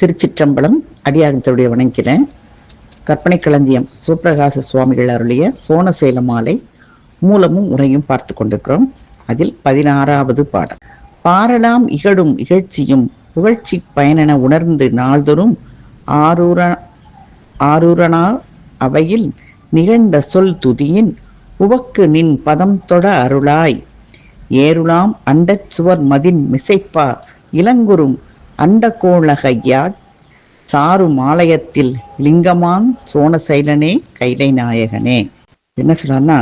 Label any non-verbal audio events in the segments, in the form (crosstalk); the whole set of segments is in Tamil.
திருச்சிற்றம்பலம் அடியாரத்தோடைய வணங்கிறேன் கற்பனை களஞ்சியம் சிவபிரகாச சுவாமிகள் அருளிய சோனசேல மாலை மூலமும் உரையும் பார்த்து கொண்டிருக்கிறோம். அதில் பதினாறாவது பாடல். பாரலாம் இகழும் இகழ்ச்சியும் புகழ்ச்சி பயனென உணர்ந்து நாள்தோறும் ஆரூர ஆரூரனா அவையில் நிகழ்ந்த சொல் துதியின் உவக்கு நின் பதம் தொட அருளாய். ஏருளாம் அண்டச் சுவர் மதின் மிசைப்பா இளங்குறும் அண்டகோளகையாட் சாரு மாலயத்தில் லிங்கமான் சோனசைலனே கைலை நாயகனே என்ன சொல்றாருன்னா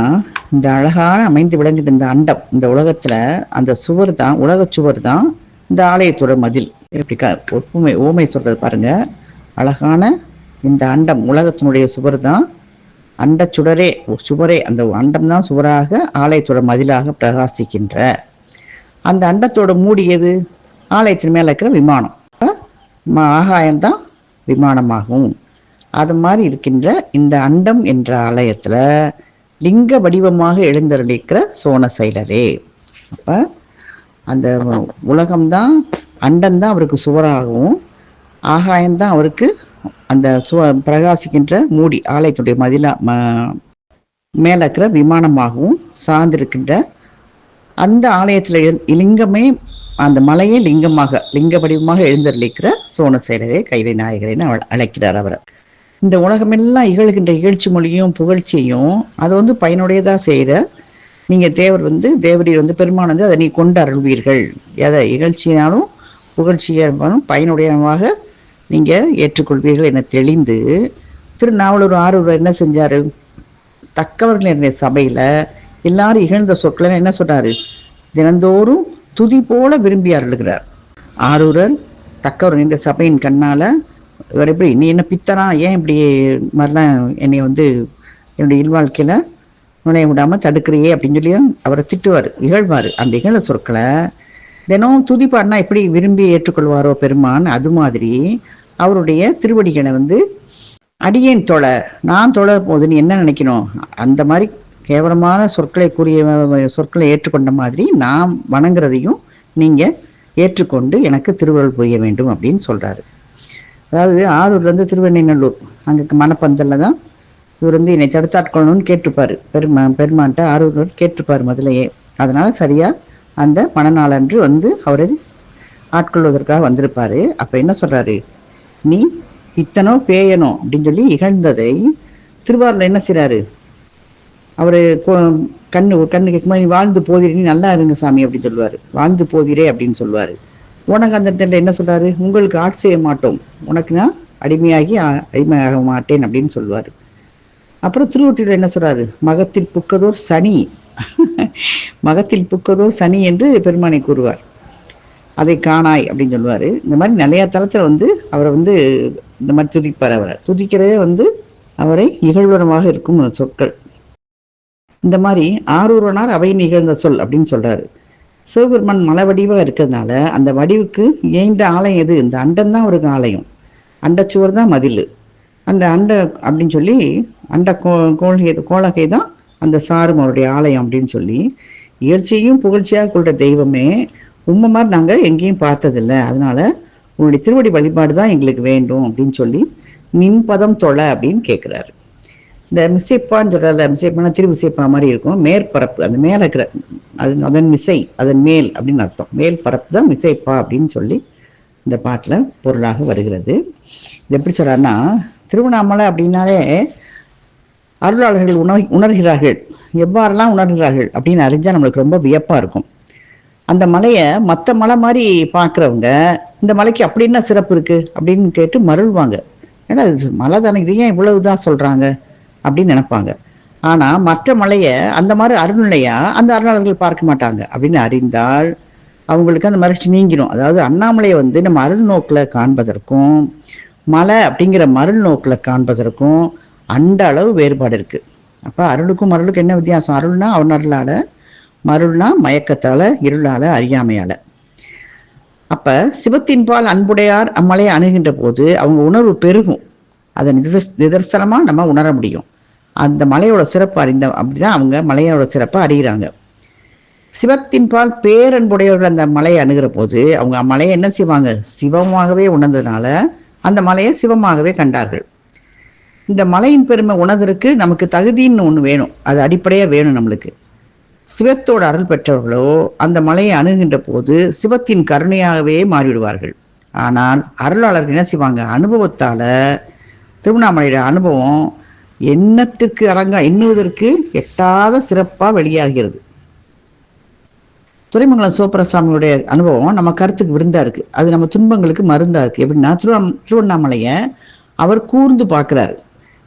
இந்த அழகான அமைந்து விளங்கிட்டு இந்த அண்டம் இந்த உலகத்துல அந்த சுவர் தான் உலகச் சுவர் தான் இந்த ஆலயத்தோட மதில். எப்படி ஒப்புமை ஓமை சொல்றது பாருங்க. அழகான இந்த அண்டம் உலகத்தினுடைய சுவர் தான் அண்ட சுடரே சுவரே அந்த அண்டம் தான் சுவராக ஆலயத்தோட மதிலாக பிரகாசிக்கின்ற. அந்த அண்டத்தோட மூடியது ஆலயத்தின் மேலே இருக்கிற விமானம். அப்ப ம- ஆகாயம்தான் விமானமாகும். அது மாதிரி இருக்கின்ற இந்த அண்டம் என்ற ஆலயத்தில் லிங்க வடிவமாக எழுந்தருளிக்கிற சோனசைலரே அப்போ அந்த உலகம்தான் அண்டம்தான் அவருக்கு சுவராகவும் ஆகாயம்தான் அவருக்கு அந்த சுவ பிரகாசிக்கின்ற மூடி ஆலயத்துடைய மதிலா ம மேல இருக்கிற விமானமாகவும் சார்ந்திருக்கின்ற அந்த ஆலயத்தில் எழு லிங்கமே அந்த மலையே லிங்கமாக லிங்க வடிவமாக எழுந்தருளிக்கிற சோனசேரவே கைலை நாயகரேன்னு அவள் அழைக்கிறார் அவரை. இந்த உலகமெல்லாம் இகழ்கின்ற இகழ்ச்சி மொழியும் புகழ்ச்சியும் அது வந்து பயனுடையதாக செய்கிற நீங்கள் தேவர் வந்து தேவரீர் வந்து பெருமான் வந்து அதை நீ கொண்டு அருள்வீர்கள். எதை இகழ்ச்சியினாலும் புகழ்ச்சியாலும் பயனுடையமாக நீங்கள் ஏற்றுக்கொள்வீர்கள் என தெளிந்து திருநாவலூர் ஆரூர் என்ன செஞ்சார்? தக்கவர்கள் இருந்த சபையில் எல்லாரும் இகழ்ந்த சொற்களை என்ன சொன்னார்? தினந்தோறும் துதி போல விரும்பி அருளுகிறார் ஆரூரர் தக்கவர் இந்த சபையின் கண்ணால் இவர் எப்படி நீ என்ன பித்தனா? ஏன் இப்படி மாதிரிலாம் என்னை வந்து என்னுடைய இல்வாழ்க்கையில் நுழைய விடாமல் தடுக்கிறியே? அப்படின்னு சொல்லி அவரை திட்டுவார் இகழ்வார். அந்த இகழ சொற்களை தினம் துதி பாடினா எப்படி விரும்பி ஏற்றுக்கொள்வாரோ பெருமான்? அது மாதிரி அவருடைய திருவடிகளை வந்து அடியேன் தொலை நான் தொலை போது நீ என்ன நினைக்கணும்? அந்த மாதிரி கேவலமான சொற்களை கூறிய சொற்களை ஏற்றுக்கொண்ட மாதிரி நாம் வணங்குறதையும் நீங்கள் ஏற்றுக்கொண்டு எனக்கு திருவருள் புரிய வேண்டும் அப்படின்னு சொல்கிறாரு அதாவது ஆரூர்லேருந்து திருவெண்ணைநல்லூர் அங்கே மணப்பந்தல்ல தான் இவர் வந்து என்னை தடுத்தாட்கொள்ளணும்னு கேட்டிருப்பார். பெருமா பெருமான்ட்ட ஆரூர் கேட்டிருப்பார் முதலையே. அதனால் சரியாக அந்த மணநாளன்று வந்து அவரை ஆட்கொள்வதற்காக வந்திருப்பார். அப்போ என்ன சொல்கிறாரு நீ இத்தனோ பேயனோ அப்படின்னு சொல்லி இகழ்ந்ததை திருவாரூரில் என்ன செய்கிறாரு அவர் கண்ணு ஒரு கண்ணு கேட்கும்போது நீ வாழ்ந்து போதிரே நீ நல்லா இருங்க சாமி அப்படின்னு சொல்லுவார். வாழ்ந்து போதிரே அப்படின்னு சொல்லுவார். உனக்கு அந்த இடத்துல என்ன சொல்கிறாரு உங்களுக்கு ஆட் செய்ய மாட்டோம். உனக்கு நான் அடிமையாகி அடிமையாக மாட்டேன் அப்படின்னு சொல்லுவார். அப்புறம் திருவொற்றியில் என்ன சொல்கிறாரு மகத்தில் புக்கதோர் சனி. (laughs) மகத்தில் புக்கதோர் சனி என்று பெருமானை கூறுவார். அதை காணாய் அப்படின்னு சொல்லுவார். இந்த மாதிரி நிறையா தளத்தில் வந்து அவரை வந்து இந்த மாதிரி துதிப்பார் அவரை. துதிக்கிறதே வந்து அவரை இகழ்வனமாக இருக்கும் சொற்கள். இந்த மாதிரி ஆரூரனார் அவை நிகழ்ந்த சொல் அப்படின்னு சொல்றாரு. சிவபெருமான் மலை வடிவாக இருக்கிறதுனால அந்த வடிவுக்கு ஏந்த ஆலயம் எது? இந்த அண்டம் தான் ஆலயம். அண்டச்சுவர் தான் மதில். அந்த அண்ட அப்படின்னு சொல்லி அண்ட கோ கோள்கை கோலகை தான் அந்த சாரும் அவருடைய ஆலயம் அப்படின்னு சொல்லி இயற்சியையும் புகழ்ச்சியாக கொள்கிற தெய்வமே உண்மை மாதிரி நாங்கள் எங்கேயும் பார்த்ததில்ல. அதனால உன்னுடைய திருவடி வழிபாடு தான் எங்களுக்கு வேண்டும் அப்படின்னு சொல்லி நின்பதம் தொலை அப்படின்னு கேட்குறாரு இந்த மிசைப்பான்னு சொல்கிறல மிசைப்பான திரு மிசைப்பா மாதிரி இருக்கும். மேற்பரப்பு அந்த மேலே இருக்கிற அது அதன் மிசை அதன் மேல் அப்படின்னு அர்த்தம். மேல் பரப்பு தான் மிசைப்பா அப்படின்னு சொல்லி இந்த பாட்டில் பொருளாக வருகிறது. இது எப்படி சொல்கிறாருன்னா திருவண்ணாமலை அப்படின்னாலே அருளாளர்கள் உணர் உணர்கிறார்கள். எவ்வாறெல்லாம் உணர்கிறார்கள் அப்படின்னு அறிஞ்சால் நம்மளுக்கு ரொம்ப வியப்பாக இருக்கும். அந்த மலையை மற்ற மலை மாதிரி பார்க்குறவங்க இந்த மலைக்கு அப்படி என்ன சிறப்பு இருக்குது அப்படின்னு கேட்டு மருள்வாங்க. ஏன்னா மலை தானே இது ஏன் இவ்வளவு தான் சொல்கிறாங்க அப்படின்னு நினைப்பாங்க. ஆனால் மற்ற மலையை அந்த மாதிரி அருள்நிலையா அந்த அருளாளர்கள் பார்க்க மாட்டாங்க. அப்படின்னு அறிந்தால் அவங்களுக்கு அந்த மகிழ்ச்சி நீங்கிடும் அதாவது அண்ணாமலையை வந்து நம்ம அருள் நோக்கில் காண்பதற்கும் மலை அப்படிங்கிற மருள் நோக்கில் காண்பதற்கும் அந்த அளவு வேறுபாடு இருக்குது அப்போ அருளுக்கும் மருளுக்கும் என்ன வித்தியாசம்? அருள்னா அவன் அருளால் மருள்னா மயக்கத்தால இருளால அறியாமையால. அப்ப சிவத்தின்பால் அன்புடையார் அம்மலையை அணுகின்ற போது அவங்க உணர்வு பெருகும். அதை நிதர்ஸ் நிதர்சனமா நம்ம உணர முடியும். அந்த மலையோட சிறப்பு அறிந்த அப்படிதான் அவங்க மலையோட சிறப்பை அறிகிறாங்க சிவத்தின்பால் பேரன்புடையவர்கள் அந்த மலையை அணுகிற போது அவங்க மலையை என்ன செய்வாங்க? சிவமாகவே உணர்ந்ததுனால அந்த மலையை சிவமாகவே கண்டார்கள். இந்த மலையின் பெருமை உணர்தற்கு நமக்கு தகுதின்னு ஒன்று வேணும். அது அடிப்படையாக வேணும் நம்மளுக்கு. சிவத்தோட அருள் பெற்றவர்களோ அந்த மலையை அணுகின்ற போது சிவத்தின் கருணையாகவே மாறிவிடுவார்கள். ஆனால் அருளாளர்கள் என்ன செய்வாங்க? அனுபவத்தால் திருவண்ணாமலையோட அனுபவம் எண்ணத்துக்கு அடங்க எண்ணுவதற்கு எட்டாத சிறப்பாக வெளியாகிறது. துறைமங்கலம் சோப்பரசாமியுடைய அனுபவம் நம்ம கருத்துக்கு விருந்தா இருக்கு. அது நம்ம துன்பங்களுக்கு மருந்தா இருக்கு. எப்படின்னா திருவண்ணா திருவண்ணாமலையை அவர் கூர்ந்து பார்க்குறாரு.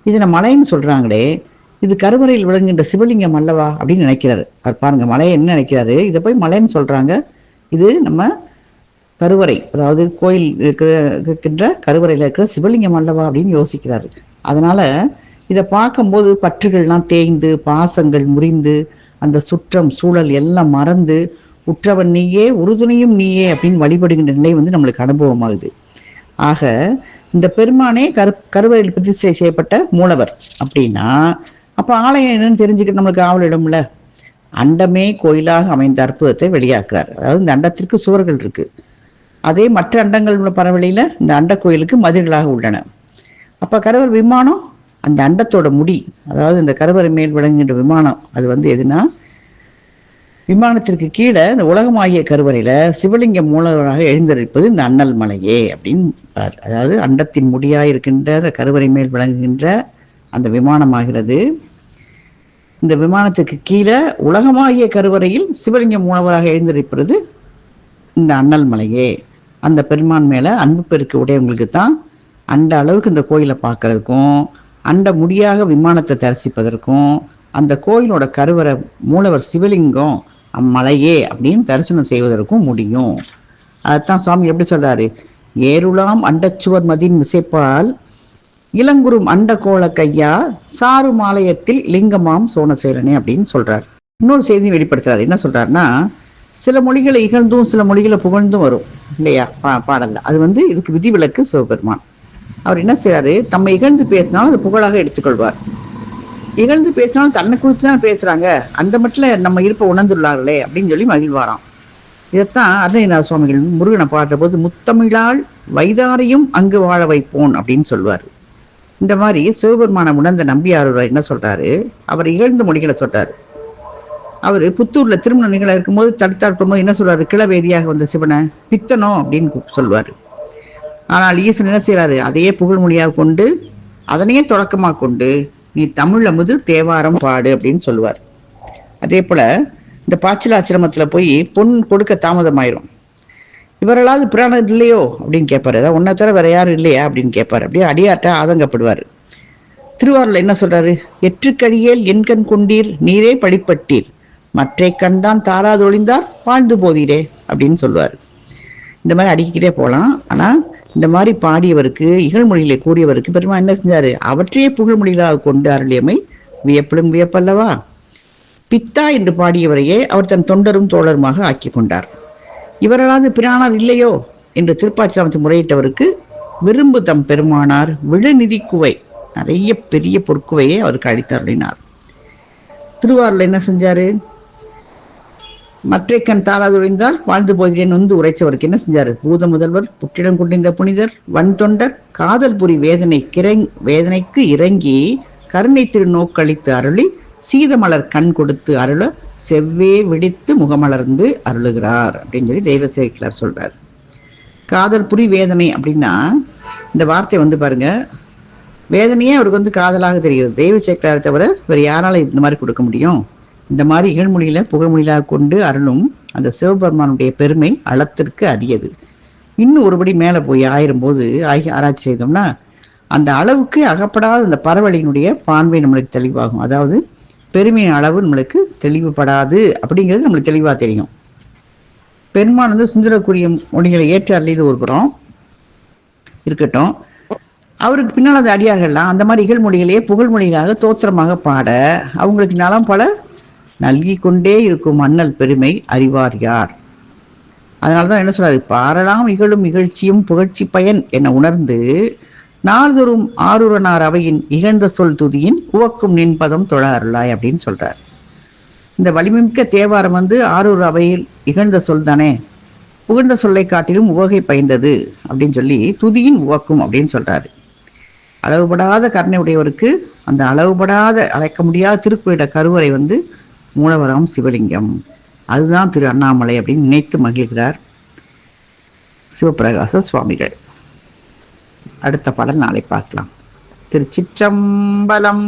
இது நம்ம மலைன்னு சொல்கிறாங்களே இது கருவறையில் விளங்குகின்ற சிவலிங்கம் அல்லவா அப்படின்னு நினைக்கிறாரு. அவர் பாருங்க மலையை என்ன நினைக்கிறாரு? இதை போய் மலைன்னு சொல்கிறாங்க இது நம்ம கருவறை அதாவது கோயில் இருக்கிற இருக்கின்ற கருவறையில் இருக்கிற சிவலிங்கம் அல்லவா அப்படின்னு யோசிக்கிறாரு. அதனால இதை பார்க்கும்போது பற்றுகள்லாம் தேய்ந்து பாசங்கள் முறிந்து அந்த சுற்றம் சூழல் எல்லாம் மறந்து உற்றவன் நீயே உறுதுணையும் நீயே அப்படின்னு வழிபடுகின்ற நிலை வந்து நம்மளுக்கு அனுபவமாகுது. ஆக இந்த பெருமானே கரு கருவறையில் பிரதிஷ்டை செய்யப்பட்ட மூலவர் அப்படின்னா அப்போ ஆலயம் என்னன்னு தெரிஞ்சுக்கிட்டு நம்மளுக்கு ஆவலிடும்ல அண்டமே கோயிலாக அமைந்த அற்புதத்தை வெளியாக்குறார். அதாவது இந்த அண்டத்திற்கு சுவர்கள் இருக்கு. அதே மற்ற அண்டங்கள் உள்ள பரவழியில் இந்த அண்ட கோயிலுக்கு மதில்களாக உள்ளன. அப்போ கருவர் விமானம் அந்த அண்டத்தோட முடி அதாவது இந்த கருவறை மேல் விளங்குகின்ற விமானம் அது வந்து எதுனா விமானத்திற்கு கீழே இந்த உலகமாகிய கருவறையில சிவலிங்கம் மூலவராக எழுந்திருப்பது இந்த அண்ணல் மலையே அப்படின்னு அதாவது அண்டத்தின் முடியாக இருக்கின்ற அந்த கருவறை மேல் விளங்குகின்ற அந்த விமானமாகிறது. இந்த விமானத்துக்கு கீழே உலகமாகிய கருவறையில் சிவலிங்கம் மூலவராக எழுந்திருப்பது இந்த அண்ணல் மலையே. அந்த பெருமான் மேலே அன்பு பெருக்கு உடையவங்களுக்கு தான் அந்த அளவுக்கு இந்த கோயிலை பார்க்கறதுக்கும் அண்ட முடியாக விமானத்தை தரிசிப்பதற்கும் அந்த கோயிலோட கருவறை மூலவர் சிவலிங்கம் அம்மலையே அப்படின்னு தரிசனம் செய்வதற்கும் முடியும். அதுதான் சுவாமி எப்படி சொல்கிறாரு ஏருளாம் அண்டச்சுவர் மதின் விசைப்பால் இளங்குரும் அண்ட கோல கையா சாரு மாலயத்தில் லிங்கமாம் சோனசேரனே அப்படின்னு சொல்கிறார் இன்னொரு செய்தியும் வெளிப்படுத்துறாரு. என்ன சொல்கிறாருன்னா சில மொழிகளை இகழ்ந்தும் சில மொழிகளை புகழ்ந்தும் வரும். இல்லையா? பா பாடலில். அது வந்து இதுக்கு விதிவிலக்கு சிவபெருமான். அவர் என்ன செய்றாரு? தம்மை இகழ்ந்து பேசினாலும் அது புகழாக எடுத்துக்கொள்வார். இகழ்ந்து பேசினாலும் தன்னை குறித்து தான் பேசுறாங்க. அந்த மட்டும் நம்ம இருப்பை உணர்ந்துள்ளார்களே அப்படின்னு சொல்லி மகிழ்வாராம். இதைத்தான் அருணகிரிநாத சுவாமிகள் முருகனை பாடுற போது முத்தமிழால் வைதாரையும் அங்கு வாழ வைப்போன் அப்படின்னு சொல்லுவார் இந்த மாதிரி சிவபெருமான உணர்ந்த நம்பியாரூர் என்ன சொல்றாரு? அவர் இகழ்ந்த மொழிகளை சொல்றாரு. அவர் புத்தூர்ல திருமண நிகழ இருக்கும்போது தடுத்தாட்டும் போது என்ன சொல்றாரு கிளவேதியாக வந்த சிவனை பித்தனோ அப்படின்னு சொல்லுவார் ஆனால் ஈசன் என்ன செய்கிறாரு அதையே புகழ்மொழியாக கொண்டு அதனையே தொடக்கமாக கொண்டு நீ தமிழ் அமுது தேவாரம் பாடு அப்படின்னு சொல்லுவார். அதே போல் இந்த பாச்சிலாசிரமத்துல போய் பொன் கொடுக்க தாமதமாயிரும். இவர்களாவது பிராணம் இல்லையோ அப்படின்னு கேட்பார் ஏதாவது ஒன்றை தவிர வேற யாரும் இல்லையா அப்படின்னு கேட்பார் அப்படியே அடியாட்ட ஆதங்கப்படுவார். திருவாரூரில் என்ன சொல்கிறார் எற்றுக்கழியேல் என் எண்கண் கொண்டீர் நீரே படிப்பட்டீர் மற்றை கண்தான் தாராதொழிந்தார் வாழ்ந்து போதீரே அப்படின்னு சொல்லுவார். இந்த மாதிரி அடிக்கிட்டே போகலாம் ஆனால் இந்த மாதிரி பாடியவருக்கு இகழ்மொழிகளை கூறியவருக்கு பெருமா என்ன செஞ்சாரு? அவற்றையே புகழ்மொழிகளாக கொண்டு அருளியமை வியப்பிலும் வியப்பல்லவா? பித்தா என்று பாடியவரையே அவர் தன் தொண்டரும் தோழருமாக ஆக்கி கொண்டார். இவரலாது பிரானார் இல்லையோ? என்று திருப்பாச்சிராமத்தை முறையிட்டவருக்கு விரும்பு தம் பெருமானார் விழுநிதி குவை நிறைய பெரிய பொற்குவையை அவருக்கு அளித்தருளினார் திருவாரூரில் என்ன செஞ்சாரு? மற்றை கண் தாராதுழிந்தால் வாழ்ந்து போகிறேன் வந்து உரைச்சவருக்கு என்ன செஞ்சாரு? பூத முதல்வர் புற்றிடம் கொண்டிருந்த புனிதர் வன் தொண்டர் காதல் புரி வேதனை கிறங் வேதனைக்கு இறங்கி கருணை திருநோக்களித்து அருளி சீதமலர் கண் கொடுத்து அருள செவ்வே விடித்து முகமலர்ந்து அருளுகிறார் அப்படின்னு சொல்லி தெய்வ சேக்கிலார் சொல்றார். காதல் புரி வேதனை அப்படின்னா இந்த வார்த்தை வந்து பாருங்க வேதனையே அவருக்கு வந்து காதலாக தெரிகிறது. தெய்வ சேக்கிலாரை தவிர வேறு யாரால இந்த மாதிரி கொடுக்க முடியும்? இந்த மாதிரி இகழ்மொழியில புகழ்மொழியாக கொண்டு அருளும் அந்த சிவபெருமானுடைய பெருமை அளத்திற்கு அரியது. இன்னும் ஒருபடி மேலே போய் ஆயிரும் போது ஆகி ஆராய்ச்சி செய்தோம்னா அந்த அளவுக்கு அகப்படாத அந்த பரவலினுடைய பான்மை நம்மளுக்கு தெளிவாகும். அதாவது பெருமையின் அளவு நம்மளுக்கு தெளிவுபடாது அப்படிங்கிறது நம்மளுக்கு தெளிவாக தெரியும். பெருமான் வந்து சுந்தரக்குரிய மொழிகளை ஏற்று அருளியது ஒரு புறம் இருக்கட்டும். அவருக்கு பின்னால் அந்த அடியார்கள்லாம் அந்த மாதிரி இகழ்மொழிகளையே புகழ்மொழிகளாக தோத்திரமாக பாட அவங்களுக்கு நலம் பல நல்கி கொண்டே இருக்கும் அண்ணல் பெருமை அறிவார் யார்? அதனால தான் என்ன சொல்றாரு? பாரலாம் இகழும் இகழ்ச்சியும் புகழ்ச்சி பயன் என உணர்ந்து நாள்தோறும் ஆரூரனார் அவையின் இகழ்ந்த சொல் துதியின் உவக்கும் நின்பதம் தொழ அருளாய் அப்படின்னு சொல்றார். இந்த வலிமைமிக்க தேவாரம் வந்து ஆரூர் அவையில் இகழ்ந்த சொல் தானே? புகழ்ந்த சொல்லை காட்டிலும் உவகை பயந்தது அப்படின்னு சொல்லி துதியின் உவக்கும் அப்படின்னு சொல்றாரு. அளவுபடாத கருணை உடையவருக்கு அந்த அளவுபடாத அழைக்க முடியாத திருக்குறிட கருவறை வந்து மூலவரம் சிவலிங்கம். அதுதான் திரு அண்ணாமலை அப்படின்னு நினைத்து மகிழ்கிறார் சிவபிரகாச சுவாமிகள். அடுத்த பாடல் நாளை பார்க்கலாம். திருச்சிற்றம்பலம்.